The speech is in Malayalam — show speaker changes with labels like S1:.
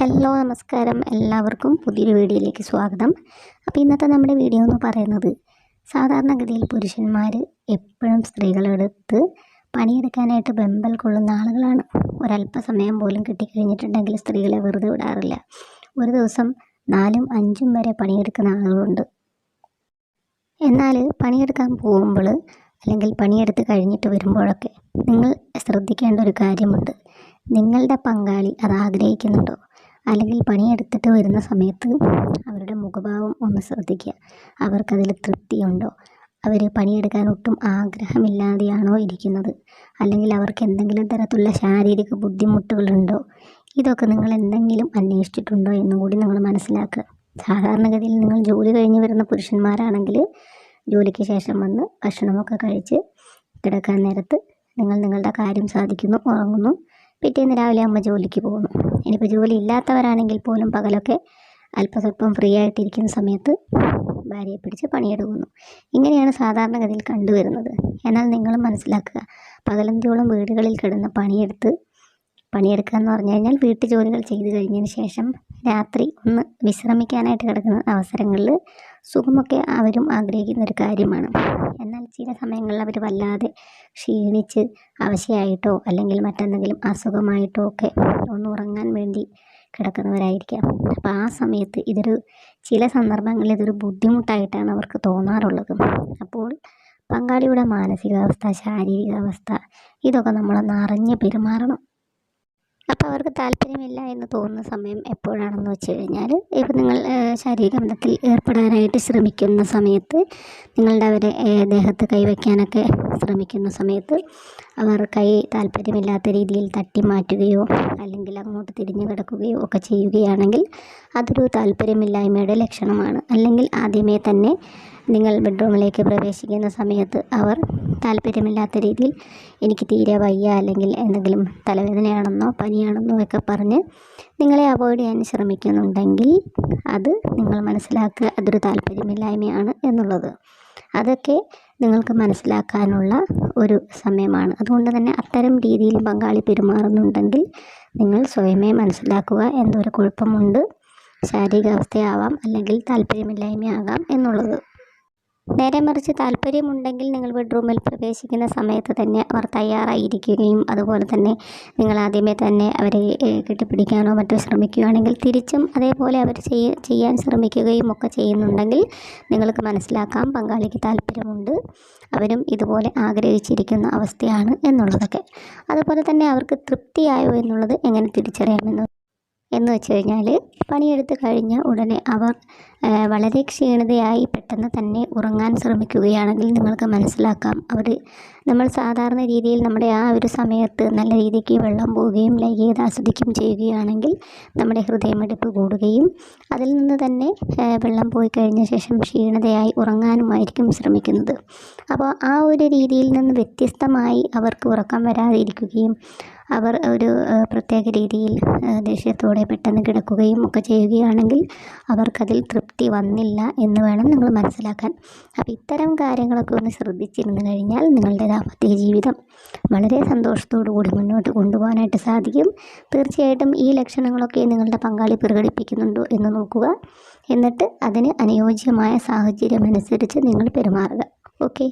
S1: ഹലോ നമസ്കാരം. എല്ലാവർക്കും പുതിയൊരു വീഡിയോയിലേക്ക് സ്വാഗതം. അപ്പോൾ ഇന്നത്തെ നമ്മുടെ വീഡിയോ എന്ന് പറയുന്നത് സാധാരണഗതിയിൽ പുരുഷന്മാർ എപ്പോഴും സ്ത്രീകളെടുത്ത് പണിയെടുക്കാനായിട്ട് വെമ്പൽ കൊള്ളുന്ന ആളുകളാണ്. ഒരല്പസമയം പോലും കിട്ടിക്കഴിഞ്ഞിട്ടുണ്ടെങ്കിൽ സ്ത്രീകളെ വെറുതെ വിടാറില്ല. ഒരു ദിവസം നാലും അഞ്ചും വരെ പണിയെടുക്കുന്ന ആളുകളുണ്ട്. എന്നാൽ പണിയെടുക്കാൻ പോകുമ്പോൾ അല്ലെങ്കിൽ പണിയെടുത്ത് കഴിഞ്ഞിട്ട് വരുമ്പോഴൊക്കെ നിങ്ങൾ ശ്രദ്ധിക്കേണ്ട ഒരു കാര്യമുണ്ട്. നിങ്ങളുടെ പങ്കാളി അത് ആഗ്രഹിക്കുന്നുണ്ടോ? അല്ലെങ്കിൽ പണിയെടുത്തിട്ട് വരുന്ന സമയത്ത് അവരുടെ മുഖഭാവം ഒന്ന് ശ്രദ്ധിക്കുക. അവർക്കതിൽ തൃപ്തിയുണ്ടോ? അവർ പണിയെടുക്കാൻ ഒട്ടും ആഗ്രഹമില്ലാതെയാണോ ഇരിക്കുന്നത്? അല്ലെങ്കിൽ അവർക്ക് എന്തെങ്കിലും തരത്തിലുള്ള ശാരീരിക ബുദ്ധിമുട്ടുകളുണ്ടോ? ഇതൊക്കെ നിങ്ങൾ എന്തെങ്കിലും അന്വേഷിച്ചിട്ടുണ്ടോ എന്നും കൂടി നിങ്ങൾ മനസ്സിലാക്കുക. സാധാരണഗതിയിൽ നിങ്ങൾ ജോലി കഴിഞ്ഞ് വരുന്ന പുരുഷന്മാരാണെങ്കിൽ ജോലിക്ക് ശേഷം വന്ന് ഭക്ഷണമൊക്കെ കഴിച്ച് കിടക്കാൻ നേരത്ത് നിങ്ങൾ നിങ്ങളുടെ കാര്യം സാധിക്കുന്നു ഉറങ്ങുന്നു. പിറ്റേന്ന് രാവിലെ അമ്മ ജോലിക്ക് പോകുന്നു. ഇനിയിപ്പോൾ ജോലി ഇല്ലാത്തവരാണെങ്കിൽ പോലും പകലൊക്കെ അല്പസ്വല്പം ഫ്രീ ആയിട്ടിരിക്കുന്ന സമയത്ത് ഭാര്യയെ പിടിച്ച് പണിയെടുക്കുന്നു. ഇങ്ങനെയാണ് സാധാരണഗതിയിൽ കണ്ടുവരുന്നത്. എന്നാൽ നിങ്ങളും മനസ്സിലാക്കുക പകലന്തിയോളം വീടുകളിൽ കിടന്ന് പണിയെടുത്ത് പണിയെടുക്കുക എന്ന് പറഞ്ഞു കഴിഞ്ഞാൽ വീട്ടു ജോലികൾ ചെയ്തു കഴിഞ്ഞതിന് ശേഷം രാത്രി ഒന്ന് വിശ്രമിക്കാനായിട്ട് കിടക്കുന്ന അവസരങ്ങളിൽ സുഖമൊക്കെ അവരും ആഗ്രഹിക്കുന്ന ഒരു കാര്യമാണ്. എന്നാൽ ചില സമയങ്ങളിൽ അവർ വല്ലാതെ ക്ഷീണിച്ച് അവശയായിട്ടോ അല്ലെങ്കിൽ മറ്റെന്തെങ്കിലും അസുഖമായിട്ടോ ഒക്കെ ഒന്ന് ഉറങ്ങാൻ വേണ്ടി കിടക്കുന്നവരായിരിക്കാം. അപ്പോൾ ആ സമയത്ത് ഇതൊരു ചില സന്ദർഭങ്ങളിൽ ഇതൊരു ബുദ്ധിമുട്ടായിട്ടാണ് അവർക്ക് തോന്നാറുള്ളത്. അപ്പോൾ പങ്കാളിയുടെ മാനസികാവസ്ഥ ശാരീരികാവസ്ഥ ഇതൊക്കെ നമ്മളൊന്ന് അറിഞ്ഞ് പെരുമാറണം. അപ്പോൾ അവർക്ക് താല്പര്യമില്ല എന്ന് തോന്നുന്ന സമയം എപ്പോഴാണെന്ന് വെച്ച് കഴിഞ്ഞാൽ ഇപ്പോൾ നിങ്ങൾ ശാരീരിക ബന്ധത്തിൽ ഏർപ്പെടാനായിട്ട് ശ്രമിക്കുന്ന സമയത്ത് നിങ്ങളുടെ അവരെ ദേഹത്ത് കൈവയ്ക്കാനൊക്കെ ശ്രമിക്കുന്ന സമയത്ത് അവർ കൈ താല്പര്യമില്ലാത്ത രീതിയിൽ തട്ടി മാറ്റുകയോ അല്ലെങ്കിൽ അങ്ങോട്ട് തിരിഞ്ഞു കിടക്കുകയോ ഒക്കെ ചെയ്യുകയാണെങ്കിൽ അതൊരു താല്പര്യമില്ലായ്മയുടെ ലക്ഷണമാണ്. അല്ലെങ്കിൽ ആദ്യമേ തന്നെ നിങ്ങൾ ബെഡ്റൂമിലേക്ക് പ്രവേശിക്കുന്ന സമയത്ത് അവർ താല്പര്യമില്ലാത്ത രീതിയിൽ എനിക്ക് തീരെ വയ്യ അല്ലെങ്കിൽ എന്തെങ്കിലും തലവേദനയാണെന്നോ പനിയാണെന്നോ ഒക്കെ പറഞ്ഞ് നിങ്ങളെ അവോയ്ഡ് ചെയ്യാൻ ശ്രമിക്കുന്നുണ്ടെങ്കിൽ അത് നിങ്ങൾ മനസ്സിലാക്കുക അതൊരു താല്പര്യമില്ലായ്മയാണ് എന്നുള്ളത്. അതൊക്കെ നിങ്ങൾക്ക് മനസ്സിലാക്കാനുള്ള ഒരു സമയമാണ്. അതുകൊണ്ട് തന്നെ അത്തരം രീതിയിൽ പങ്കാളി പെരുമാറുന്നുണ്ടെങ്കിൽ നിങ്ങൾ സ്വയമേ മനസ്സിലാക്കുക എന്തൊരു കുഴപ്പമുണ്ട്. ശാരീരികാവസ്ഥയാവാം അല്ലെങ്കിൽ താല്പര്യമില്ലായ്മയാകാം എന്നുള്ളത്. നേരെ മറിച്ച് താല്പര്യമുണ്ടെങ്കിൽ നിങ്ങൾ ബെഡ്റൂമിൽ പ്രവേശിക്കുന്ന സമയത്ത് തന്നെ അവർ തയ്യാറായിരിക്കുകയും അതുപോലെ തന്നെ നിങ്ങൾ ആദ്യമേ തന്നെ അവരെ കെട്ടിപ്പിടിക്കാനോ മറ്റോ ശ്രമിക്കുകയാണെങ്കിൽ തിരിച്ചും അതേപോലെ അവർ ചെയ്യ ചെയ്യാൻ ശ്രമിക്കുകയും ഒക്കെ ചെയ്യുന്നുണ്ടെങ്കിൽ നിങ്ങൾക്ക് മനസ്സിലാക്കാം പങ്കാളിക്ക് താല്പര്യമുണ്ട്. അവരും ഇതുപോലെ ആഗ്രഹിച്ചിരിക്കുന്ന അവസ്ഥയാണ് എന്നുള്ളതൊക്കെ. അതുപോലെ തന്നെ അവർക്ക് തൃപ്തിയായോ എന്നുള്ളത് എങ്ങനെ തിരിച്ചറിയാമെന്ന് എന്ന് വെച്ച് കഴിഞ്ഞാൽ പണിയെടുത്ത് കഴിഞ്ഞ ഉടനെ അവർ വളരെ ക്ഷീണിതയായി പെട്ടെന്ന് തന്നെ ഉറങ്ങാൻ ശ്രമിക്കുകയാണെങ്കിൽ നിങ്ങൾക്ക് മനസ്സിലാക്കാം. അവർ നമ്മൾ സാധാരണ രീതിയിൽ നമ്മുടെ ആ ഒരു സമയത്ത് നല്ല രീതിക്ക് വെള്ളം പോവുകയും ലൈംഗികത ആസ്വദിക്കുകയും ചെയ്യുകയാണെങ്കിൽ നമ്മുടെ ഹൃദയമെടുപ്പ് കൂടുകയും അതിൽ നിന്ന് തന്നെ വെള്ളം പോയി കഴിഞ്ഞ ശേഷം ക്ഷീണിതയായി ഉറങ്ങാനുമായിരിക്കും ശ്രമിക്കുന്നത്. അപ്പോൾ ആ ഒരു രീതിയിൽ നിന്ന് വ്യത്യസ്തമായി അവർക്ക് ഉറക്കം വരാതെ ഇരിക്കുകയും അവർ ഒരു പ്രത്യേക രീതിയിൽ ദേഷ്യത്തോടെ പെട്ടെന്ന് കിടക്കുകയും ഒക്കെ ചെയ്യുകയാണെങ്കിൽ അവർക്കതിൽ തൃപ്തി വന്നില്ല എന്ന് വേണം നിങ്ങൾ മനസ്സിലാക്കാൻ. അപ്പോൾ ഇത്തരം കാര്യങ്ങളൊക്കെ ഒന്ന് ശ്രദ്ധിച്ചിരുന്നു കഴിഞ്ഞാൽ നിങ്ങളുടെ ദാമ്പത്യ ജീവിതം വളരെ സന്തോഷത്തോടു കൂടി മുന്നോട്ട് കൊണ്ടുപോകാനായിട്ട് സാധിക്കും. തീർച്ചയായിട്ടും ഈ ലക്ഷണങ്ങളൊക്കെ നിങ്ങളുടെ പങ്കാളി പ്രകടിപ്പിക്കുന്നുണ്ടോ എന്ന് നോക്കുക. എന്നിട്ട് അതിന് അനുയോജ്യമായ സാഹചര്യം അനുസരിച്ച് നിങ്ങൾ പെരുമാറുക. ഓക്കെ?